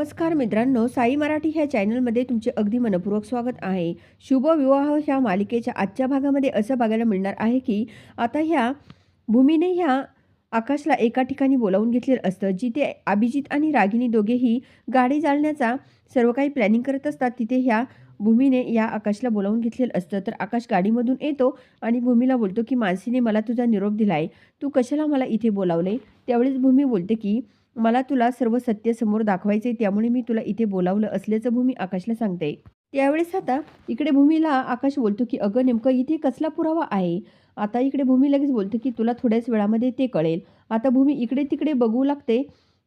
नमस्कार मित्रांनो साई मराठी ह्या चॅनलमध्ये तुमचे अगदी मनपूर्वक स्वागत आहे. शुभ विवाह ह्या मालिकेच्या आजच्या भागामध्ये असं बघायला मिळणार आहे की आता ह्या भूमीने ह्या आकाशला एका ठिकाणी बोलावून घेतलेलं असतं जिथे अभिजित आणि रागिनी दोघेही गाडी जाळण्याचा सर्व काही प्लॅनिंग करत असतात तिथे ह्या भूमीने या आकाशला बोलावून घेतलेलं असतं. तर आकाश गाडीमधून येतो आणि भूमीला बोलतो की मानसीने मला तुझा निरोप दिलाय. तू कशाला मला इथे बोलावले त्यावेळेस भूमी बोलते की मला तुला सर्व सत्य समोर दाखवायचे त्यामुळे मी तुला इथे बोलावलं असल्याचं भूमी आकाशला सांगते. त्यावेळेस आता इकडे भूमीला आकाश बोलतो की अगं नेमकं इथे कसला पुरावा आहे? आता इकडे भूमी लगेच बोलतो की तुला थोड्याच वेळामध्ये ते कळेल. आता भूमी इकडे तिकडे बघू लागते.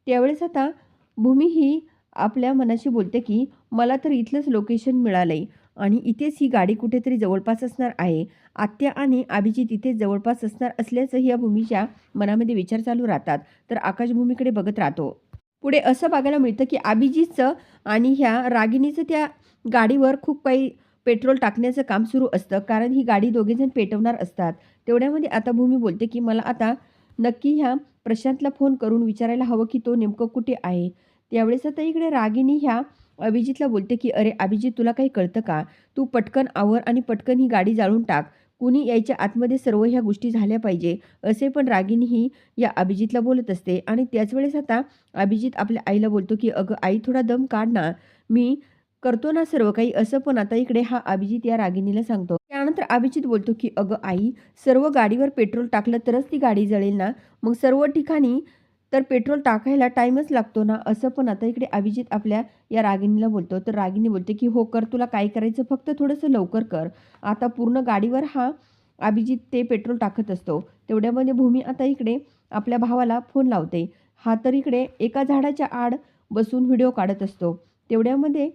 त्यावेळेस आता भूमी ही आपल्या मनाशी बोलते की मला तर इथलंच लोकेशन मिळालंय. आणि इथेच ही गाडी कुठेतरी जवळपास असणार आहे. आत्या आणि अभिजित इथे जवळपास असणार असल्याचं या भूमीच्या मनामध्ये विचार चालू राहतात. तर आकाशभूमीकडे बघत राहतो. पुढे असं बघायला मिळतं की अभिजितचं आणि ह्या रागिणीचं त्या गाडीवर खूप काही पेट्रोल टाकण्याचं काम सुरू असतं. कारण ही गाडी दोघेजण पेटवणार असतात. तेवढ्यामध्ये आता भूमी बोलते की मला आता नक्की ह्या प्रशांतला फोन करून विचारायला हवं की तो नेमकं कुठे आहे? त्यावेळेस आता इकडे रागिणी ह्या अभिजितला बोलते की अरे अभिजित तुला काही कळतं का? तू पटकन आवर आणि पटकन ही गाडी जाळून टाक. कुणी यायच्या आतमध्ये सर्व ह्या गोष्टी झाल्या पाहिजे. असे पण रागिनी ही या अभिजितला बोलत असते. आणि त्याच वेळेस आता अभिजित आपल्या आईला बोलतो की अगं आई थोडा दम काढ ना. मी करतो ना सर्व काही. असं पण आता इकडे हा अभिजित या रागिनीला सांगतो. त्यानंतर अभिजित बोलतो की अगं आई सर्व गाडीवर पेट्रोल टाकलं तरच ती गाडी जळेल ना. मग सर्व ठिकाणी तर पेट्रोल टाकायला टाईमच लागतो ना असं पण आता इकडे अभिजित आपल्या या रागिणीला बोलतो. तर रागिनी बोलते की हो कर तुला काय करायचं फक्त थोडंसं लवकर कर. आता पूर्ण गाडीवर हा अभिजित ते पेट्रोल टाकत असतो. तेवढ्यामध्ये भूमी आता इकडे आपल्या भावाला फोन लावते. हा तर इकडे एका झाडाच्या आड बसून व्हिडिओ काढत असतो. तेवढ्यामध्ये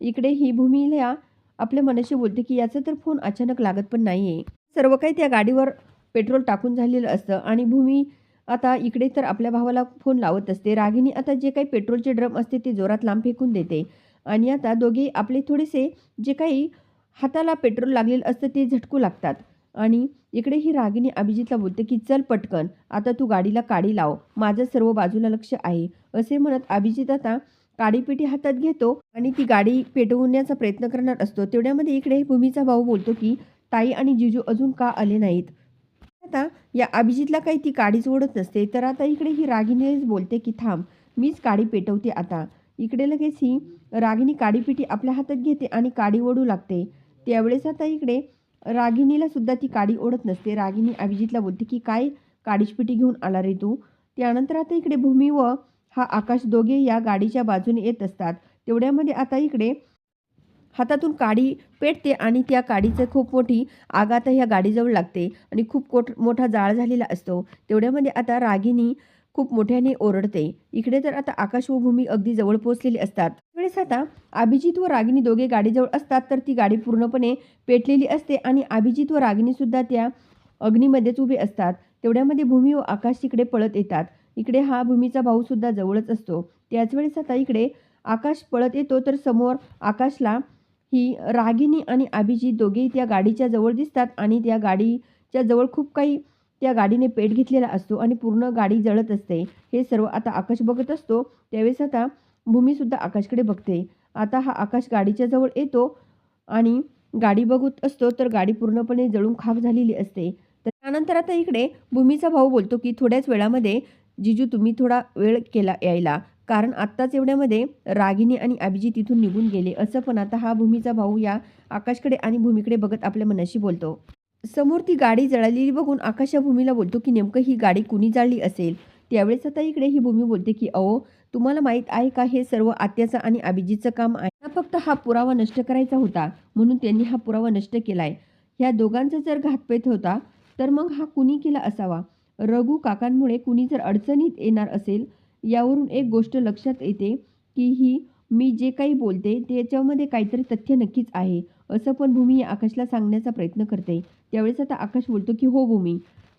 इकडे ही भूमीला आपल्या मनाशी बोलते की याचा तर फोन अचानक लागत पण नाही आहे सर्व काही त्या गाडीवर पेट्रोल टाकून झालेलं असतं आणि भूमी आता इकडे तर आपल्या भावाला फोन लावत असते. रागिनी आता जे काही पेट्रोलचे ड्रम असते ते जोरात लांब फेकून देते. आणि आता दोघे आपले थोडेसे जे काही हाताला पेट्रोल लागलेलं असतं ते झटकू लागतात. आणि इकडे ही रागिनी अभिजितला बोलते की चल पटकन आता तू गाडीला काडी लाव. माझं सर्व बाजूला लक्ष आहे. असे म्हणत अभिजित आता काडीपेटी हातात घेतो आणि ती गाडी पेटवण्याचा प्रयत्न करणार असतो. तेवढ्यामध्ये इकडे भूमीचा भाऊ बोलतो की ताई आणि जिजू अजून का आले नाहीत? आता या अभिजितला काही ती काडीच ओढत नसते तर आता इकडे ही रागिनीच बोलते की थांब मीच काडी पेटवते आता. इकडे लगेच ही रागिनी काडीपिटी आपल्या हातात घेते आणि काडी ओढू लागते. त्यावेळेस आता इकडे रागिनीला सुद्धा ती काडी ओढत नसते. रागिनी अभिजितला बोलते की काय काडीचपिटी घेऊन आला रे तू? त्यानंतर आता इकडे भूमी व हा आकाश दोघे या गाडीच्या बाजूने येत असतात. तेवढ्यामध्ये आता इकडे हातातून काडी पेटते आणि त्या काडीचं खूप मोठी आगात ह्या गाडीजवळ लागते आणि खूप कोट मोठा जाळ झालेला असतो. तेवढ्यामध्ये आता रागिनी खूप मोठ्याने ओरडते. इकडे तर आता आकाश व भूमी अगदी जवळ पोहोचलेली असतात. त्यावेळेस आता अभिजित व रागिनी दोघे गाडीजवळ असतात तर ती गाडी पूर्णपणे पेटलेली असते आणि अभिजित व रागिनी सुद्धा त्या अग्नीमध्येच उभे असतात. तेवढ्यामध्ये भूमी व आकाश तिकडे पळत येतात. इकडे हा भूमीचा भाऊ सुद्धा जवळच असतो. त्याच वेळेस आता इकडे आकाश पळत येतो तर समोर आकाशला ही रागिनी आणि अभिजित दोघेही त्या गाडीच्या जवळ दिसतात आणि त्या गाडीच्या जवळ खूप काही त्या गाडीने पेट घेतलेला असतो आणि पूर्ण गाडी जळत असते. हे सर्व आता आकाश बघत असतो. त्यावेळेस आता भूमीसुद्धा आकाशकडे बघते. आता हा आकाश गाडीच्या जवळ येतो आणि गाडी बघत असतो तर गाडी पूर्णपणे जळून खाक झालेली असते. तर त्यानंतर आता इकडे भूमीचा भाऊ बोलतो की थोड्याच वेळामध्ये जिजू तुम्ही थोडा वेळ केला यायला. कारण आत्ताच एवढ्यामध्ये रागिनी आणि अभिजित तिथून निघून गेले असं पण आता हा भूमीचा भाऊ या आकाशकडे आणि भूमीकडे बघत आपल्या मनाशी बोलतो. समोर ती गाडी जळालेली बघून आकाश या भूमीला बोलतो की नेमकं ही गाडी कुणी जाळली असेल? त्यावेळेस आता इकडे ही भूमी बोलते की अहो तुम्हाला माहीत आहे का हे सर्व आत्याचं आणि अभिजितचं काम आहे. फक्त हा पुरावा नष्ट करायचा होता म्हणून त्यांनी हा पुरावा नष्ट केलाय. ह्या दोघांचा जर घातपेत होता तर मग हा कुणी केला असावा? रघु काकांमुळे कुणी जर अडचणीत येणार असेल यावरून एक गोष्ट लक्षात येते की ही मी जे काही बोलते त्याच्यामध्ये काहीतरी तथ्य नक्कीच आहे. असं पण भूमी आकाशला सांगण्याचा प्रयत्न करते. त्यावेळेस आता आकाश बोलतो की हो भूमी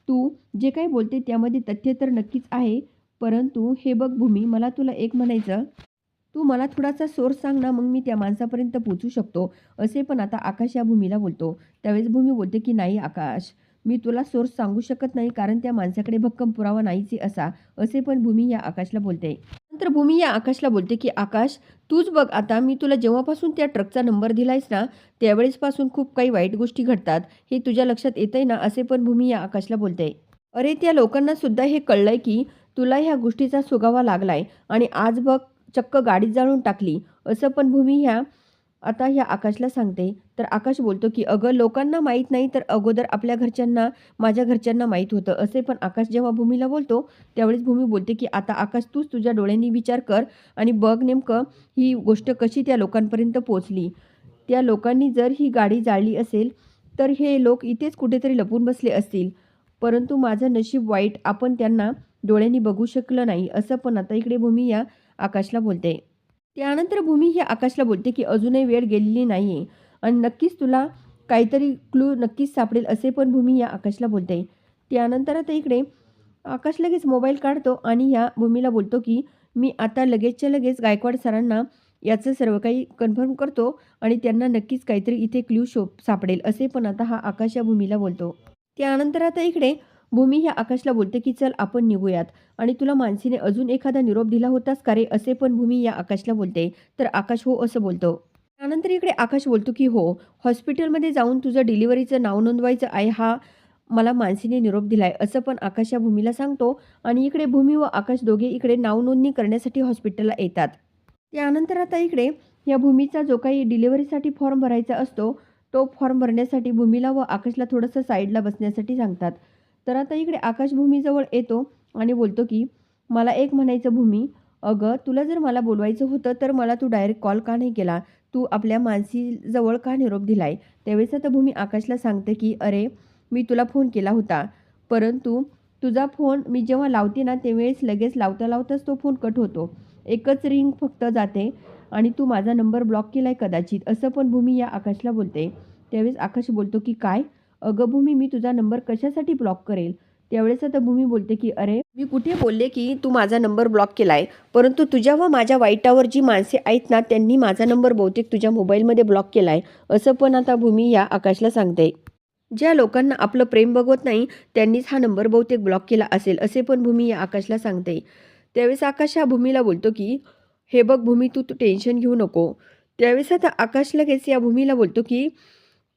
तू जे काही बोलते त्यामध्ये तथ्य तर नक्कीच आहे परंतु हे बघ भूमी मला तुला एक म्हणायचं. तू मला थोडासा सोर्स सांग ना मग मी त्या माणसापर्यंत पोचू शकतो. असे पण आता आकाश या भूमीला बोलतो. त्यावेळेस भूमी बोलते की नाही आकाश मी तुला सोर्स सांगू शकत नाही कारण त्या माणसाकडे भक्कम पुरावा नाहीचे असा असे पण भूमी या आकाशला बोलते. नंतर भूमी या आकाशला बोलते की आकाश तूच बघ आता मी तुला जेव्हापासून त्या ट्रकचा नंबर दिलायस ना त्यावेळेसपासून खूप काही वाईट गोष्टी घडतात हे तुझ्या लक्षात येतंय ना? असे पण भूमी या आकाशला बोलते. अरे त्या लोकांना सुद्धा हे कळलंय की तुला ह्या गोष्टीचा सुगावा लागलाय आणि आज बघ चक्क गाडी जाळून टाकली. असं पण भूमी ह्या आता ह्या आकाशला सांगते. तर आकाश बोलतो की अगं लोकांना माहीत नाही तर अगोदर आपल्या घरच्यांना माझ्या घरच्यांना माहीत होतं. असे पण आकाश जेव्हा भूमीला बोलतो त्यावेळेस भूमी बोलते की आता आकाश तूच तुझ्या डोळ्यांनी विचार कर आणि बघ नेमकं ही गोष्ट कशी त्या लोकांपर्यंत पोचली त्या लोकांनी जर ही गाडी जाळली असेल तर हे लोक इथेच कुठेतरी लपून बसले असतील. परंतु माझं नशीब वाईट आपण त्यांना डोळ्यांनी बघू शकलं नाही असं पण आता इकडे भूमी या आकाशला बोलते. त्यानंतर भूमी ही आकाशला बोलते की अजूनही वेळ गेलेली नाही आहे आणि नक्कीच तुला काहीतरी क्लू नक्कीच सापडेल असे पण भूमी या आकाशला बोलते. त्यानंतर आता इकडे आकाश लगेच मोबाईल काढतो आणि ह्या भूमीला बोलतो की मी आता लगेचच्या लगेच गायकवाड सरांना याचं सर्व काही कन्फर्म करतो आणि त्यांना नक्कीच काहीतरी इथे क्ल्यू शो सापडेल असे पण आता हा आकाश या भूमीला बोलतो. त्यानंतर आता इकडे भूमी ह्या आकाशला बोलते की चल आपण निघूयात. आणि तुला मानसीने अजून एखादा निरोप दिला होतास का रे? असे पण भूमी या आकाशला बोलते. तर आकाश हो असं बोलतो. त्यानंतर इकडे आकाश बोलतो की हो हॉस्पिटलमध्ये जाऊन तुझं डिलिव्हरीचं नाव नोंदवायचं आहे हा मला मानसीने निरोप दिलाय असं पण आकाश या भूमीला सांगतो. आणि इकडे भूमी व आकाश दोघे इकडे नाव नोंदणी करण्यासाठी हॉस्पिटलला येतात. त्यानंतर आता इकडे या भूमीचा जो काही डिलिव्हरीसाठी फॉर्म भरायचा असतो तो फॉर्म भरण्यासाठी भूमीला व आकाशला थोडंसं साईडला बसण्यासाठी सांगतात. तर आता इकडे आकाशभूमीजवळ येतो आणि बोलतो की मला एक म्हणायचं भूमी अगं तुला जर मला बोलवायचं होतं तर मला तू डायरेक्ट कॉल का नाही केला? तू आपल्या मानसीजवळ का निरोप दिलाय? त्यावेळेस आता भूमी आकाशला सांगते की अरे मी तुला फोन केला होता. परंतु तुझा फोन मी जेव्हा लावते ना त्यावेळेस लगेच लावता लावताच तो फोन कट होतो. एकच रिंग फक्त जाते आणि तू माझा नंबर ब्लॉक केला आहे कदाचित असं पण भूमी या आकाशला बोलते. त्यावेळेस आकाश बोलतो की काय? अगं भूमी मी तुझा नंबर कशासाठी ब्लॉक करेल? त्यावेळेस आता भूमी बोलते की अरे मी कुठे बोलले की तू माझा नंबर ब्लॉक केला आहे परंतु तुझ्या व माझ्या वाईटावर जी माणसे आहेत ना त्यांनी माझा नंबर बहुतेक तुझ्या मोबाईलमध्ये ब्लॉक केला आहे असं पण आता भूमी या आकाशला सांगते. ज्या लोकांना आपलं प्रेम बघवत नाही त्यांनीच हा नंबर बहुतेक ब्लॉक केला असेल असे पण भूमी या आकाशला सांगते. त्यावेळेस आकाश या भूमीला बोलतो की हे बघ भूमी तू तू टेन्शन घेऊ नको. त्यावेळेस आता आकाश लगेच या भूमीला बोलतो की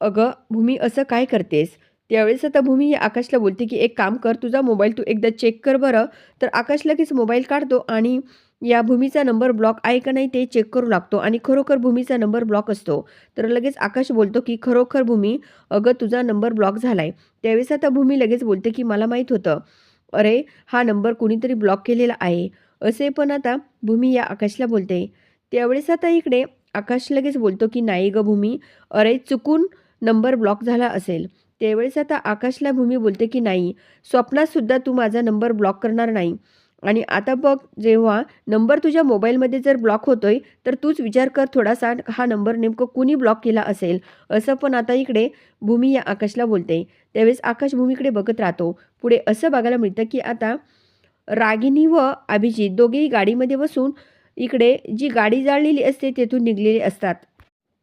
अगं भूमी असं काय करतेस? त्यावेळेस आता भूमी या आकाशला बोलते की एक काम कर तुझा मोबाईल तू एकदा चेक कर बरं. तर आकाश लगेच मोबाईल काढतो आणि या भूमीचा नंबर ब्लॉक आहे का नाही ते चेक करू लागतो आणि खरोखर भूमीचा नंबर ब्लॉक असतो. तर लगेच आकाश बोलतो की खरोखर भूमी अगं तुझा नंबर ब्लॉक झाला आहे त्यावेळेस आता भूमी लगेच बोलते की मला माहीत होतं. अरे हा नंबर कुणीतरी ब्लॉक केलेला आहे. असे पण आता भूमी या आकाशला बोलते. त्यावेळेस आता इकडे आकाश लगेच बोलतो की नाही ग भूमी. अरे चुकून नंबर ब्लॉक झाला असेल. त्यावेळेस आता आकाशला भूमी बोलते की नाही स्वप्नातसुद्धा तू माझा नंबर ब्लॉक करणार नाही. आणि आता बघ जेव्हा नंबर तुझ्या मोबाईलमध्ये जर ब्लॉक होतोय तर तूच विचार कर थोडासा हा नंबर नेमकं कुणी ब्लॉक केला असेल? असं पण आता इकडे भूमी या आकाशला बोलते. त्यावेळेस आकाश भूमीकडे बघत राहतो. पुढे असं बघायला मिळतं की आता रागिनी व अभिजित दोघेही गाडीमध्ये बसून इकडे जी गाडी जाळलेली असते तेथून निघलेले असतात.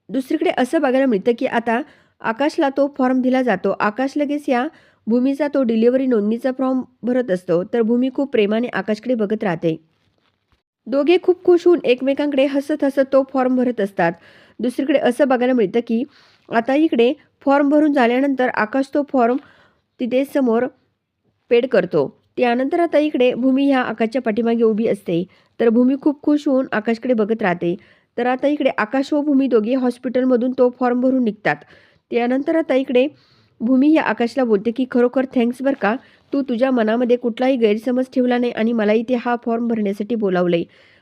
दुसरीकडे असं बघायला मिळतं की आता आकाशला तो फॉर्म दिला जातो. आकाश लगेच या भूमीचा तो डिलिव्हरी नोंदणीचा फॉर्म भरत असतो. तर भूमी खूप प्रेमाने आकाशकडे बघत राहते. दोघे खूप खुश होऊन एकमेकांकडे हसत हसत तो फॉर्म भरत असतात. दुसरीकडे असं बघायला मिळतं की आता इकडे फॉर्म भरून झाल्यानंतर आकाश तो फॉर्म तिथे समोर पेड करतो. त्यानंतर आता इकडे भूमी ह्या आकाशच्या पाठीमागे उभी असते. तर भूमी खूप खुश होऊन आकाशकडे बघत राहते. तर आता इकडे आकाश व भूमी दोघे हॉस्पिटलमधून तो फॉर्म भरून निघतात. त्यानंतर आता इकडे भूमी या आकाशला बोलते की खरोखर थँक्स बरं का. तू तुझ्या मनामध्ये कुठलाही गैरसमज ठेवला नाही आणि मला इथे हा फॉर्म भरण्यासाठी बोलावलं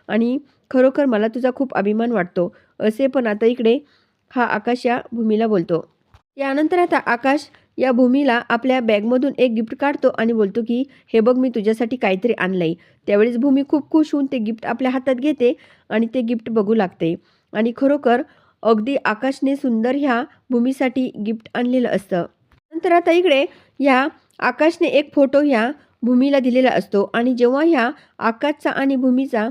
आणि खरोखर मला तुझा खूप अभिमान वाटतो. असे पण आता इकडे हा आकाश या भूमीला बोलतो. त्यानंतर आता आकाश या भूमीला आपल्या बॅगमधून एक गिफ्ट काढतो आणि बोलतो की हे बघ मी तुझ्यासाठी काहीतरी आणलंय. त्यावेळेस भूमी खूप खुश होऊन ते गिफ्ट आपल्या हातात घेते आणि ते गिफ्ट बघू लागते. आणि खरोखर अगदी आकाशने सुंदर ह्या भूमीसाठी गिफ्ट आणलेलं असतं. नंतर आता इकडे ह्या आकाशने एक फोटो ह्या भूमीला दिलेला असतो आणि जेव्हा ह्या आकाशचा आणि भूमीचा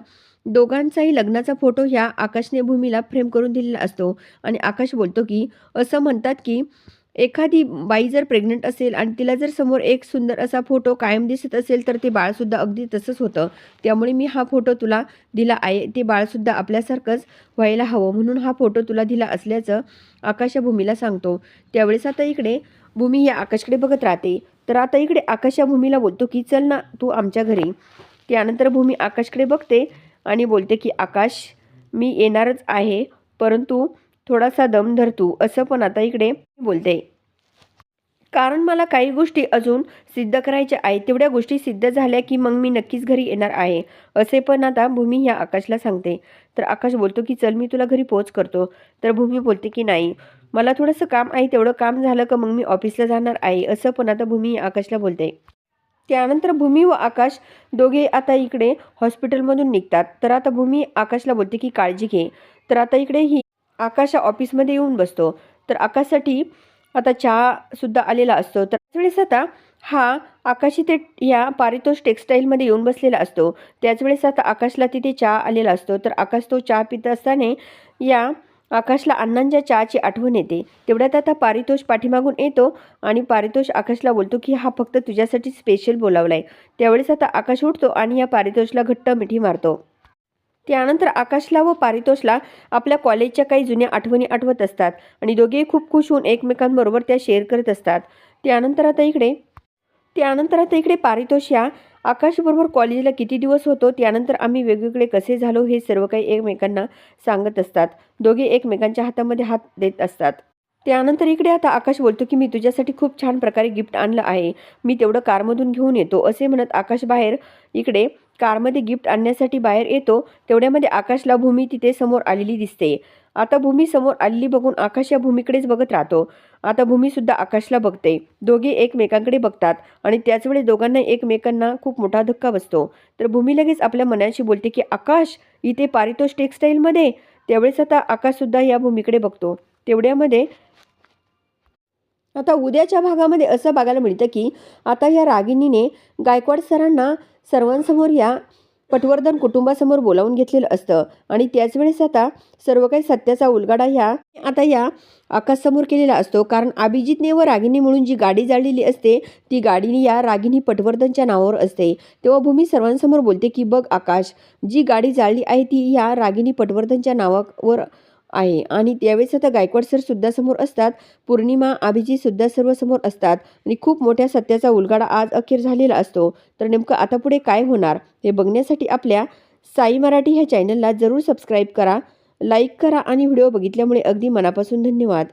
दोघांचाही लग्नाचा फोटो ह्या आकाशने भूमीला फ्रेम करून दिलेला असतो. आणि आकाश बोलतो की असं म्हणतात की एखादी बाई जर प्रेग्नंट असेल आणि तिला जर समोर एक सुंदर असा फोटो कायम दिसत असेल तर ते बाळसुद्धा अगदी तसंच होतं. त्यामुळे मी हा फोटो तुला दिला आहे. ते बाळसुद्धा आपल्यासारखंच व्हायला हवं म्हणून हा फोटो तुला दिला असल्याचं आकाशाभूमीला सांगतो. त्यावेळेस आता इकडे भूमी या आकाशकडे बघत राहते. तर आता इकडे आकाश भूमीला बोलतो की चल ना तू आमच्या घरी. त्यानंतर भूमी आकाशकडे बघते आणि बोलते की आकाश मी येणारच आहे परंतु थोडासा दम धर तू असं पण आता इकडे बोलते. कारण मला काही गोष्टी अजून सिद्ध करायच्या आहेत तेवढ्या गोष्टी सिद्ध झाल्या की मग मी नक्कीच घरी येणार आहे असे पण आता भूमी ह्या आकाशला सांगते. तर आकाश बोलतो की चल मी तुला घरी पोच करतो. तर भूमी बोलते की नाही मला थोडंसं काम आहे तेवढं काम झालं का मग मी ऑफिसला जाणार आहे असं पण आता भूमी आकाशला बोलते. त्यानंतर भूमी व आकाश दोघे आता इकडे हॉस्पिटलमधून निघतात. तर आता भूमी आकाशला बोलते की काळजी घे. तर आता इकडे ही आकाश ऑफिसमध्ये येऊन बसतो. तर आकाशसाठी आता चहासुद्धा आलेला असतो. तर त्यावेळेस आता हा आकाशी ते या पारितोष टेक्स्टाईलमध्ये येऊन बसलेला असतो. त्याच वेळेस आता आकाशला तिथे चहा आलेला असतो. तर आकाश तो चहा पित असताना या आकाशला अण्णांच्या चहाची आठवण येते. तेवढ्यात आता पारितोष पाठीमागून येतो आणि पारितोष आकाशला बोलतो की हा फक्त तुझ्यासाठी स्पेशल बोलावला आहे त्यावेळेस आता आकाश उठतो आणि या पारितोषला घट्ट मिठी मारतो. त्यानंतर आकाशला व पारितोषला आपल्या कॉलेजच्या काही जुन्या आठवणी आठवत असतात आणि दोघेही खूप खुश होऊन एकमेकांबरोबर त्या शेअर करत असतात. त्यानंतर आता इकडे त्यानंतर आता इकडे पारितोष या आकाशबरोबर कॉलेजला किती दिवस होतो त्यानंतर आम्ही वेगवेगळे कसे झालो हे सर्व काही एकमेकांना सांगत असतात. दोघे एकमेकांच्या हातामध्ये हात देत असतात. त्यानंतर इकडे आता आकाश बोलतो की मी तुझ्यासाठी खूप छान प्रकारे गिफ्ट आणलं आहे. मी तेवढं कारमधून घेऊन येतो असे म्हणत आकाश बाहेर इकडे कारमध्ये गिफ्ट आणण्यासाठी बाहेर येतो तेवढ्यामध्ये आकाशला भूमी तिथे समोर आलेली दिसते. आता भूमी समोर आलेली बघून आकाश या भूमीकडेच बघत राहतो. आता भूमीसुद्धा आकाशला बघते. दोघे एकमेकांकडे बघतात आणि त्याच वेळी दोघांना एकमेकांना खूप मोठा धक्का बसतो. तर भूमी लगेच आपल्या मनाशी बोलते की आकाश इथे पारितोष टेक्स्टाईलमध्ये त्यावेळेस आता आकाशसुद्धा या भूमीकडे बघतो. तेवढ्यामध्ये आता उद्याच्या भागामध्ये असं बघायला मिळतं की आता या रागिणीने गायकवाड सरांना सर्वांसमोर या पटवर्धन कुटुंबासमोर बोलावून घेतलेलं असतं. आणि त्याच वेळेस आता सर्व काही सत्याचा उलगाडा ह्या आता या आकाशसमोर केलेला असतो. कारण अभिजितने व रागिनी म्हणून जी गाडी जाळलेली असते ती गाडीने या रागिनी पटवर्धनच्या नावावर असते. तेव्हा भूमी सर्वांसमोर बोलते की बघ आकाश जी गाडी जाळली आहे ती या रागिनी पटवर्धनच्या नावावर आहे. आणि त्यावेळेस आता गायकवाड सर सुद्धा समोर असतात. पौर्णिमा अभिजित सुद्धा सर्व समोर असतात. आणि खूप मोठ्या सत्याचा उलगाडा आज अखेर झालेला असतो. तर नेमकं आता पुढे काय होणार हे बघण्यासाठी आपल्या साई मराठी ह्या चॅनलला जरूर सबस्क्राईब करा लाईक करा आणि व्हिडिओ बघितल्यामुळे अगदी मनापासून धन्यवाद.